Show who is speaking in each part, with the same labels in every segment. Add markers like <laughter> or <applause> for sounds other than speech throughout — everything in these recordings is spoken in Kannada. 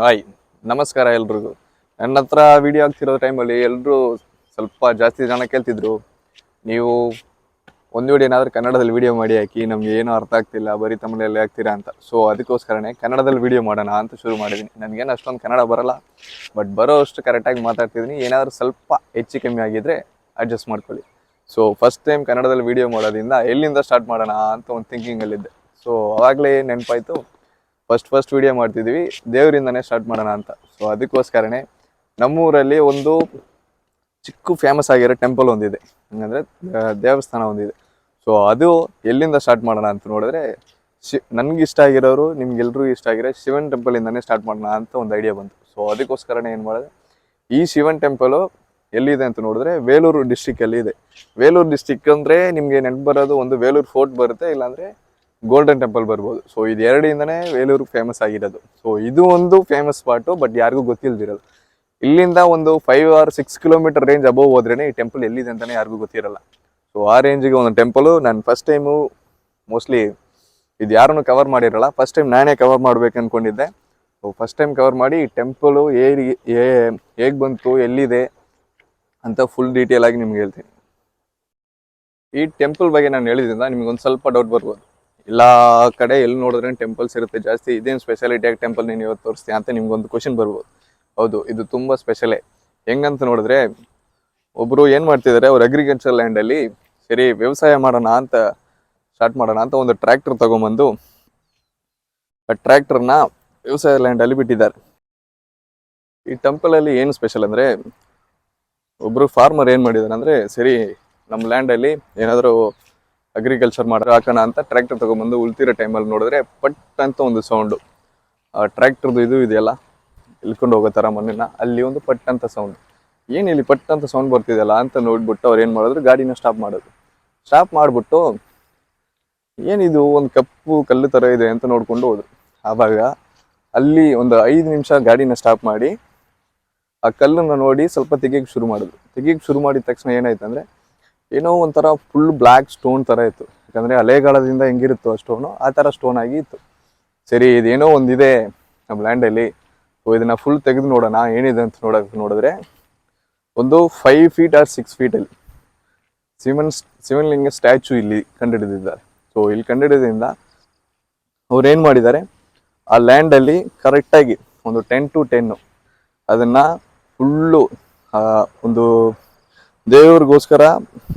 Speaker 1: ಹಾಯ್ ನಮಸ್ಕಾರ ಎಲ್ರಿಗೂ. ನನ್ನ ಹತ್ರ ವಿಡಿಯೋ ಆಗ್ತಿರೋ ಟೈಮಲ್ಲಿ ಎಲ್ಲರೂ ಸ್ವಲ್ಪ ಜಾಸ್ತಿ ಜನ ಕೇಳ್ತಿದ್ರು. ನೀವು ಒಂದು ವಿಡಿಯೋ ಏನಾದರೂ ಕನ್ನಡದಲ್ಲಿ ವಿಡಿಯೋ ಮಾಡಿ ಹಾಕಿ ನಮಗೆ ಏನೂ ಅರ್ಥ ಆಗ್ತಿಲ್ಲ, ಬರೀ ತಮಿಳಲ್ಲಿ ಆಗ್ತೀರಾ ಅಂತ. ಸೊ ಅದಕ್ಕೋಸ್ಕರನೇ ಕನ್ನಡದಲ್ಲಿ ವಿಡಿಯೋ ಮಾಡೋಣ ಅಂತ ಶುರು ಮಾಡಿದ್ದೀನಿ. ನನಗೇನು ಅಷ್ಟೊಂದು ಕನ್ನಡ ಬರಲ್ಲ ಬಟ್ ಬರೋ ಅಷ್ಟು ಕರೆಕ್ಟಾಗಿ ಮಾತಾಡ್ತಿದ್ದೀನಿ. ಏನಾದರೂ ಸ್ವಲ್ಪ ಹೆಚ್ಚು ಕಮ್ಮಿ ಆಗಿದ್ರೆ ಅಡ್ಜಸ್ಟ್ ಮಾಡ್ಕೊಳ್ಳಿ. ಸೊ ಫಸ್ಟ್ ಟೈಮ್ ಕನ್ನಡದಲ್ಲಿ ವಿಡಿಯೋ ಮಾಡೋದ್ರಿಂದ ಎಲ್ಲಿಂದ ಸ್ಟಾರ್ಟ್ ಮಾಡೋಣ ಅಂತ ಒಂದು ಥಿಂಕಿಂಗಲ್ಲಿದ್ದೆ ಸೊ ಆವಾಗಲೇ ನೆನಪಾಯಿತು. ಫಸ್ಟ್ ಫಸ್ಟ್ ವಿಡಿಯೋ ಮಾಡ್ತಿದ್ವಿ. ದೇವರಿಂದನೇ ಸ್ಟಾರ್ಟ್ ಮಾಡೋಣ ಅಂತ. ಸೊ ಅದಕ್ಕೋಸ್ಕರನೇ ನಮ್ಮೂರಲ್ಲಿ ಒಂದು ಚಿಕ್ಕ ಫೇಮಸ್ ಆಗಿರೋ ಟೆಂಪಲ್ ಒಂದಿದೆ. ಹಂಗಂದ್ರೆ ದೇವಸ್ಥಾನ ಒಂದಿದೆ. ಸೊ ಅದು ಎಲ್ಲಿಂದ ಸ್ಟಾರ್ಟ್ ಮಾಡೋಣ ಅಂತ ನೋಡಿದ್ರೆ, ಶಿ ನನಗಿಷ್ಟ ಆಗಿರೋರು, ನಿಮ್ಗೆಲ್ರಿಗೂ ಇಷ್ಟ ಆಗಿರೋ ಶಿವನ್ ಟೆಂಪಲಿಂದನೇ ಸ್ಟಾರ್ಟ್ ಮಾಡೋಣ ಅಂತ ಒಂದು ಐಡಿಯಾ ಬಂತು. ಸೊ ಅದಕ್ಕೋಸ್ಕರನೇ ಏನು ಮಾಡಿದೆ, ಈ ಶಿವನ್ ಟೆಂಪಲು ಎಲ್ಲಿದೆ ಅಂತ ನೋಡಿದ್ರೆ, ವೇಲೂರು ಡಿಸ್ಟಿಕ್ಕಲ್ಲಿ ಇದೆ. ವೇಲೂರು ಡಿಸ್ಟಿಕ್ ಅಂದರೆ ನಿಮಗೆ ನೆನಪು ಬರೋದು ಒಂದು ವೇಲೂರು ಫೋರ್ಟ್ ಬರುತ್ತೆ, ಇಲ್ಲಾಂದರೆ ಗೋಲ್ಡನ್ ಟೆಂಪಲ್ ಬರ್ಬೋದು. ಸೊ ಇದು ಎರಡಿಂದನೇ ವೇಲೂರು ಫೇಮಸ್ ಆಗಿರೋದು. ಸೊ ಇದು ಒಂದು ಫೇಮಸ್ ಸ್ಪಾಟು ಬಟ್ ಯಾರಿಗೂ ಗೊತ್ತಿಲ್ದಿರಲ್ಲ ಇಲ್ಲಿಂದ ಒಂದು five or six kilometre range above ಹೋದ್ರೇ ಈ ಟೆಂಪಲ್ ಎಲ್ಲಿದೆ ಅಂತಲೇ ಯಾರಿಗೂ ಗೊತ್ತಿರಲ್ಲ. ಸೊ ಆ ರೇಂಜಿಗೆ ಒಂದು ಟೆಂಪಲು ನಾನು ಫಸ್ಟ್ ಟೈಮು ಮೋಸ್ಟ್ಲಿ ಇದು ಯಾರನ್ನು ಕವರ್ ಮಾಡಿರಲ್ಲ ಫಸ್ಟ್ ಟೈಮ್ ನಾನೇ ಕವರ್ ಮಾಡಬೇಕು ಅಂದ್ಕೊಂಡಿದ್ದೆ ಸೊ ಫಸ್ಟ್ ಟೈಮ್ ಕವರ್ ಮಾಡಿ ಈ ಟೆಂಪಲು ಹೇಗೆ ಹೇಗೆ ಬಂತು, ಎಲ್ಲಿದೆ ಅಂತ ಫುಲ್ ಡೀಟೇಲ್ ಆಗಿ ನಿಮ್ಗೆ ಹೇಳ್ತೀನಿ. ಈ ಟೆಂಪಲ್ ಬಗ್ಗೆ ನಾನು ಹೇಳಿದ್ರಿಂದ ನಿಮ್ಗೆ ಒಂದು ಸ್ವಲ್ಪ ಡೌಟ್ ಬರ್ಬೋದು. ಎಲ್ಲ ಕಡೆ ಎಲ್ಲಿ ನೋಡಿದ್ರೆ ಟೆಂಪಲ್ಸ್ ಇರುತ್ತೆ, ಜಾಸ್ತಿ ಇದೇನು ಸ್ಪೆಷಾಲಿಟಿ ಆಗಿ ಟೆಂಪಲ್ ನೀನು ಇವತ್ತು ತೋರಿಸ್ತೀನಿ ಅಂತ ನಿಮ್ಗೊಂದು ಕ್ವಶನ್ ಬರ್ಬೋದು. ಹೌದು, ಇದು ತುಂಬ ಸ್ಪೆಷಲೇ ಹೆಂಗಂತ ನೋಡಿದ್ರೆ ಒಬ್ಬರು ಏನು ಮಾಡ್ತಿದ್ದಾರೆ ಅವ್ರು ಅಗ್ರಿಕಲ್ಚರ್ ಲ್ಯಾಂಡಲ್ಲಿ ಸರಿ ವ್ಯವಸಾಯ ಮಾಡೋಣ ಅಂತ ಸ್ಟಾರ್ಟ್ ಮಾಡೋಣ ಅಂತ ಒಂದು ಟ್ರ್ಯಾಕ್ಟರ್ ತಗೊಂಬಂದು, ಆ ಟ್ರ್ಯಾಕ್ಟರ್ನ ವ್ಯವಸಾಯ ಲ್ಯಾಂಡಲ್ಲಿ ಬಿಟ್ಟಿದ್ದಾರೆ. ಈ ಟೆಂಪಲಲ್ಲಿ ಏನು ಸ್ಪೆಷಲ್ ಅಂದರೆ ಒಬ್ಬರು ಫಾರ್ಮರ್ ಏನು ಮಾಡಿದ್ದಾರೆ ಅಂದರೆ ಸರಿ ನಮ್ಮ ಲ್ಯಾಂಡಲ್ಲಿ ಏನಾದರೂ ಅಗ್ರಿಕಲ್ಚರ್ ಮಾಡಿ ಹಾಕೋಣ ಅಂತ ಟ್ರ್ಯಾಕ್ಟರ್ ತೊಗೊಂಬಂದು ಉಳ್ತಿರೋ ಟೈಮಲ್ಲಿ ನೋಡಿದ್ರೆ ಪಟ್ ಅಂತ ಒಂದು ಸೌಂಡು ಟ್ರ್ಯಾಕ್ಟರ್ದು ಇದು ಇದೆಯಲ್ಲ, ಇಳ್ಕೊಂಡು ಹೋಗೋ ಥರ ಮಣ್ಣಿನ, ಅಲ್ಲಿ ಒಂದು ಪಟ್ ಅಂತ ಸೌಂಡ್ ಏನು ಇಲ್ಲಿ ಪಟ್ ಅಂತ ಸೌಂಡ್ ಬರ್ತಿದೆಯಲ್ಲ ಅಂತ ನೋಡ್ಬಿಟ್ಟು ಅವ್ರು ಏನು ಮಾಡಿದ್ರು? ಗಾಡಿನ ಸ್ಟಾಪ್ ಮಾಡೋದು ಸ್ಟಾಪ್ ಮಾಡಿಬಿಟ್ಟು ಏನಿದು ಒಂದು ಕಪ್ಪು ಕಲ್ಲು ಥರ ಇದೆ ಅಂತ ನೋಡ್ಕೊಂಡು ಹೋದ್ರು. ಆವಾಗ ಅಲ್ಲಿ ಒಂದು ಐದು ನಿಮಿಷ ಗಾಡಿನ ಸ್ಟಾಪ್ ಮಾಡಿ ಆ ಕಲ್ಲನ್ನು ನೋಡಿ ಸ್ವಲ್ಪ ತೆಗಿಯೋಕ್ಕೆ ಶುರು ಮಾಡಿದ್ರು. ತೆಗಿಯೋಕ್ಕೆ ಶುರು ಮಾಡಿದ ತಕ್ಷಣ ಏನಾಯ್ತು ಅಂದರೆ ಏನೋ ಒಂಥರ ಫುಲ್ ಬ್ಲ್ಯಾಕ್ ಸ್ಟೋನ್ ಥರ ಇತ್ತು. ಯಾಕಂದರೆ ಹಳೆಗಾಲದಿಂದ ಹೆಂಗಿರುತ್ತೋ ಆ ಸ್ಟೋನು ಆ ಥರ ಸ್ಟೋನ್ ಆಗಿ ಇತ್ತು. ಸರಿ ಇದೇನೋ ಒಂದಿದೆ ನಮ್ಮ ಲ್ಯಾಂಡಲ್ಲಿ ಸೊ ಇದನ್ನು ಫುಲ್ ತೆಗೆದು ನೋಡೋಣ, ಏನಿದೆ ಅಂತ ನೋಡೋಕೆ ನೋಡಿದ್ರೆ ಒಂದು ಫೈವ್ ಫೀಟ್ ಆರ್ ಸಿಕ್ಸ್ ಫೀಟಲ್ಲಿ ಸಿಮನ್ ಲಿಂಗ ಸ್ಟ್ಯಾಚು ಇಲ್ಲಿ ಕಂಡುಹಿಡಿದಿದ್ದಾರೆ ಸೊ ಇಲ್ಲಿ ಕಂಡುಹಿಡಿದ್ರಿಂದ ಅವ್ರು ಏನು ಮಾಡಿದ್ದಾರೆ? ಆ ಲ್ಯಾಂಡಲ್ಲಿ ಕರೆಕ್ಟಾಗಿ ಒಂದು ಟೆನ್ ಟು ಟೆನ್ನು ಅದನ್ನು ಫುಲ್ಲು ಒಂದು ದೇವ್ರಿಗೋಸ್ಕರ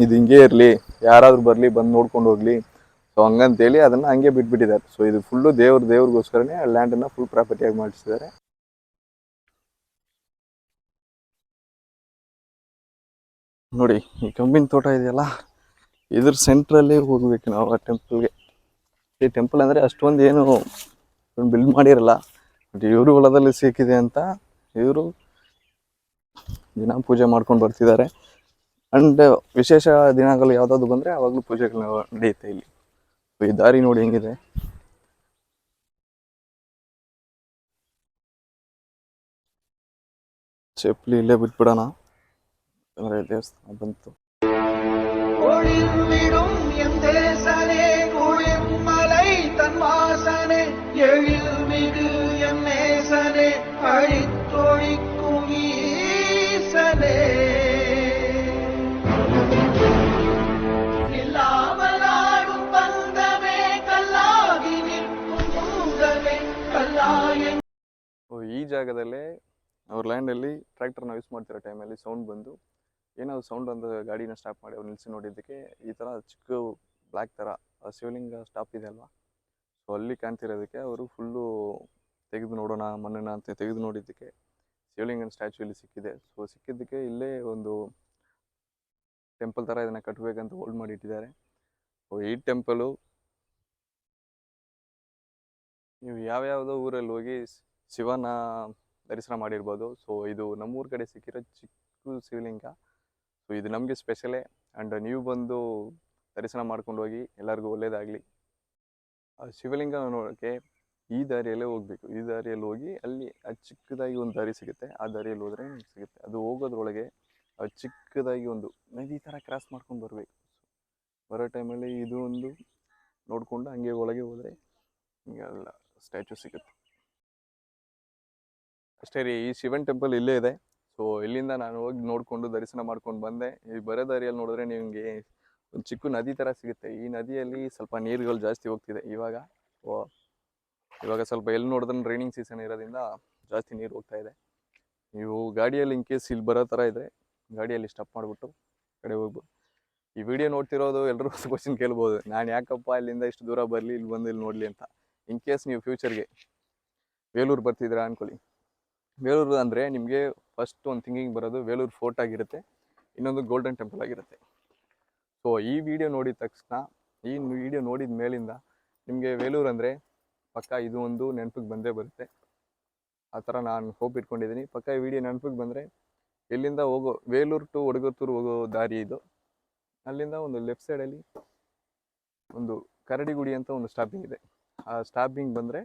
Speaker 1: ಇದು ಹಿಂಗೆ ಇರಲಿ, ಯಾರಾದರೂ ಬರಲಿ, ಬಂದು ನೋಡ್ಕೊಂಡು ಹೋಗಲಿ. ಸೊ ಹಂಗಂತೇಳಿ ಅದನ್ನು ಹಂಗೆ ಬಿಟ್ಬಿಟ್ಟಿದ್ದಾರೆ. ಸೊ ಇದು ಫುಲ್ಲು ದೇವ್ರ ದೇವ್ರಿಗೋಸ್ಕರನೇ ಆ ಲ್ಯಾಂಡನ್ನು ಫುಲ್ ಪ್ರಾಪರ್ಟಿಯಾಗಿ ಮಾಡಿಸಿದ್ದಾರೆ. ನೋಡಿ, ಈ ಕಂಬಿನ ತೋಟ ಇದೆಯಲ್ಲ, ಇದ್ರ ಸೆಂಟ್ರಲ್ಲೇ ಹೋಗ್ಬೇಕು ನಾವು ಆ ಟೆಂಪಲ್ಗೆ ಈ ಟೆಂಪಲ್ ಅಂದರೆ ಅಷ್ಟೊಂದು ಏನು ಬಿಲ್ಡ್ ಮಾಡಿರಲ್ಲ ಬಟ್ ಇವರು ಹೊಲದಲ್ಲಿ ಸಿಕ್ಕಿದೆ ಅಂತ ಇವರು ದಿನ ಪೂಜೆ ಮಾಡ್ಕೊಂಡು ಬರ್ತಿದ್ದಾರೆ. ಅಂಡ್ uh, ವಿಶೇಷ ದಿನಗಳು ಯಾವುದಾದ್ರು ಬಂದ್ರೆ ಆವಾಗಲೂ ಪೂಜೆಗಳು ನಡೆಯುತ್ತೆ ಇಲ್ಲಿ. ಈ ದಾರಿ ನೋಡಿ ಹೆಂಗಿದೆ. ಚಪ್ಪಲಿ ಇಲ್ಲೇ ಬಿಟ್ಬಿಡೋಣ. ಅಂದರೆ ದೇವಸ್ಥಾನ ಬಂತು.
Speaker 2: ತನ್ವಾಸನೆ ಎಳಿಲ್ ಎಮ್ಮೆ
Speaker 1: ಸನೆ ಅಳಿತೋಳಿ ಜಾಗದಲ್ಲೇ ಅವ್ರ ಲ್ಯಾಂಡಲ್ಲಿ ಟ್ರ್ಯಾಕ್ಟರ್ನ ಯೂಸ್ ಮಾಡ್ತಿರೋ ಟೈಮಲ್ಲಿ ಸೌಂಡ್ ಬಂದು, ಏನೋ ಸೌಂಡ್ ಒಂದು ಗಾಡಿನ ಸ್ಟಾಪ್ ಮಾಡಿ ಅವ್ರು ನಿಲ್ಲಿಸಿ ನೋಡಿದ್ದಕ್ಕೆ ಈ ಥರ ಚಿಕ್ಕ ಬ್ಲ್ಯಾಕ್ ಥರ ಶಿವಲಿಂಗ ಸ್ಟಾಪ್ ಇದೆ ಅಲ್ವಾ? ಸೊ ಅಲ್ಲಿ ಕಾಣ್ತಿರೋದಕ್ಕೆ ಅವರು ಫುಲ್ಲು ತೆಗೆದು ನೋಡೋಣ ಮಣ್ಣನ ಅಂತ ತೆಗೆದು ನೋಡಿದ್ದಕ್ಕೆ ಶಿವಲಿಂಗನ ಸ್ಟ್ಯಾಚು ಇಲ್ಲಿ ಸಿಕ್ಕಿದೆ. ಸೊ ಸಿಕ್ಕಿದ್ದಕ್ಕೆ ಇಲ್ಲೇ ಒಂದು ಟೆಂಪಲ್ ಥರ ಇದನ್ನು ಕಟ್ಟಬೇಕಂತ ಹೋಲ್ಡ್ ಮಾಡಿ ಇಟ್ಟಿದ್ದಾರೆ ಈ ಟೆಂಪಲು ನೀವು ಯಾವ್ಯಾವುದೋ ಊರಲ್ಲಿ ಹೋಗಿ ಶಿವನ ದರ್ಶನ ಮಾಡಿರ್ಬೋದು. ಸೊ ಇದು ನಮ್ಮೂರ ಕಡೆ ಸಿಕ್ಕಿರೋ ಚಿಕ್ಕ ಶಿವಲಿಂಗ. ಸೊ ಇದು ನಮಗೆ ಸ್ಪೆಷಲೇ ಆ್ಯಂಡ್ ನೀವು ಬಂದು ದರ್ಶನ ಮಾಡ್ಕೊಂಡು ಹೋಗಿ ಎಲ್ಲರಿಗೂ ಒಳ್ಳೇದಾಗಲಿ. ಆ ಶಿವಲಿಂಗ ನೋಡೋಕ್ಕೆ ಈ ದಾರಿಯಲ್ಲೇ ಹೋಗಬೇಕು. ಈ ದಾರಿಯಲ್ಲಿ ಹೋಗಿ ಅಲ್ಲಿ ಆ ಚಿಕ್ಕದಾಗಿ ಒಂದು ದಾರಿ ಸಿಗುತ್ತೆ. ಆ ದಾರಿಯಲ್ಲಿ ಹೋದರೆ ಸಿಗುತ್ತೆ. ಅದು ಹೋಗೋದ್ರೊಳಗೆ ಚಿಕ್ಕದಾಗಿ ಒಂದು ನದಿ ಥರ ಕ್ರಾಸ್ ಮಾಡ್ಕೊಂಡು ಬರಬೇಕು. ಬರೋ ಟೈಮಲ್ಲಿ ಇದು ಒಂದು ನೋಡಿಕೊಂಡು ಹಂಗೆ ಒಳಗೆ ಹೋದರೆ ಹಿಂಗೆಲ್ಲ ಸ್ಟ್ಯಾಚು ಸಿಗುತ್ತೆ. ಅಷ್ಟೇ ರೀ, ಈ ಶಿವನ್ ಟೆಂಪಲ್ ಇಲ್ಲೇ ಇದೆ. ಸೊ ಇಲ್ಲಿಂದ ನಾನು ಹೋಗಿ ನೋಡಿಕೊಂಡು ದರ್ಶನ ಮಾಡ್ಕೊಂಡು ಬಂದೆ. ಈ ಬರೋ ದಾರಿಯಲ್ಲಿ ನೋಡಿದ್ರೆ ನಿಮಗೆ ಒಂದು ಚಿಕ್ಕ ನದಿ ಥರ ಸಿಗುತ್ತೆ. ಈ ನದಿಯಲ್ಲಿ ಸ್ವಲ್ಪ ನೀರುಗಳು ಜಾಸ್ತಿ ಹೋಗ್ತಿದೆ. ಇವಾಗ, ಓ, ಇವಾಗ ಸ್ವಲ್ಪ ಎಲ್ಲಿ ನೋಡಿದ್ರೆ ರೈನಿಂಗ್ ಸೀಸನ್ ಇರೋದ್ರಿಂದ ಜಾಸ್ತಿ ನೀರು ಹೋಗ್ತಾ ಇದೆ. ನೀವು ಗಾಡಿಯಲ್ಲಿ ಇನ್ ಕೇಸ್ ಇಲ್ಲಿ ಬರೋ ಥರ ಇದ್ದರೆ ಗಾಡಿಯಲ್ಲಿ ಸ್ಟಾಪ್ ಮಾಡಿಬಿಟ್ಟು ಕಡೆ ಹೋಗ್ಬೋದು ಈ ವಿಡಿಯೋ ನೋಡ್ತಿರೋದು ಎಲ್ಲರೂ ಕ್ವಶನ್ <laughs> ಕೇಳ್ಬೋದು. ನಾನು ಯಾಕಪ್ಪ ಇಲ್ಲಿಂದ ಇಷ್ಟು ದೂರ ಬರಲಿ, ಇಲ್ಲಿ ಬಂದು ಇಲ್ಲಿ ನೋಡಲಿ ಅಂತ. ಇನ್ ಕೇಸ್ ನೀವು ಫ್ಯೂಚರ್ಗೆ ಬೇಲೂರು ಬರ್ತಿದ್ದೀರಾ ಅನ್ಕೊಳ್ಳಿ. ಬೇಲೂರು ಅಂದರೆ ನಿಮಗೆ ಫಸ್ಟ್ ಒಂದು ಥಿಂಕಿಂಗ್ ಬರೋದು ಬೇಲೂರು ಫೋರ್ಟ್ ಆಗಿರುತ್ತೆ, ಇನ್ನೊಂದು ಗೋಲ್ಡನ್ ಟೆಂಪಲ್ ಆಗಿರುತ್ತೆ. ಸೊ ಈ ವಿಡಿಯೋ ನೋಡಿದ ತಕ್ಷಣ, ಈ ವಿಡಿಯೋ ನೋಡಿದ ಮೇಲಿಂದ ನಿಮಗೆ ವೇಲೂರು ಅಂದರೆ ಪಕ್ಕ ಇದು ಒಂದು ನೆನಪಿಗೆ ಬಂದೇ ಬರುತ್ತೆ. ಆ ಥರ ನಾನು ಹೋಪ್ ಇಟ್ಕೊಂಡಿದ್ದೀನಿ ಪಕ್ಕ ಈ ವಿಡಿಯೋ ನೆನಪಿಗೆ ಬಂದರೆ ಎಲ್ಲಿಂದ ಹೋಗೋ, ವೇಲೂರು ಟು ಒಡಗತ್ತೂರು ಹೋಗೋ ದಾರಿ ಇದು. ಅಲ್ಲಿಂದ ಒಂದು ಲೆಫ್ಟ್ ಸೈಡಲ್ಲಿ ಒಂದು ಕರಡಿಗುಡಿ ಅಂತ ಒಂದು ಸ್ಟಾಪಿಂಗ್ ಇದೆ. ಆ ಸ್ಟಾಪಿಂಗ್ ಬಂದರೆ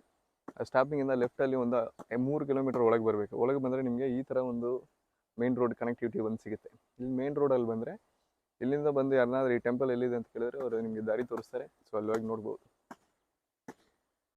Speaker 1: ಸ್ಟಾಪಿಂಗಿಂದ ಲೆಫ್ಟಲ್ಲಿ ಒಂದು ಮೂರು ಕಿಲೋಮೀಟರ್ ಒಳಗೆ ಬರಬೇಕು. ಒಳಗೆ ಬಂದರೆ ನಿಮಗೆ ಈ ಥರ ಒಂದು ಮೇನ್ ರೋಡ್ ಕನೆಕ್ಟಿವಿಟಿ ಒಂದು ಸಿಗುತ್ತೆ. ಇಲ್ಲಿ ಮೇನ್ ರೋಡಲ್ಲಿ ಬಂದರೆ ಇಲ್ಲಿಂದ ಬಂದು ಯಾರನ್ನಾದ್ರೂ ಈ ಟೆಂಪಲ್ ಎಲ್ಲಿದೆ ಅಂತ ಕೇಳಿದ್ರೆ ಅವರು ನಿಮಗೆ ದಾರಿ ತೋರಿಸ್ತಾರೆ. ಸೊ ಅಲ್ಲಿ ಹೋಗಿ ನೋಡ್ಬೋದು.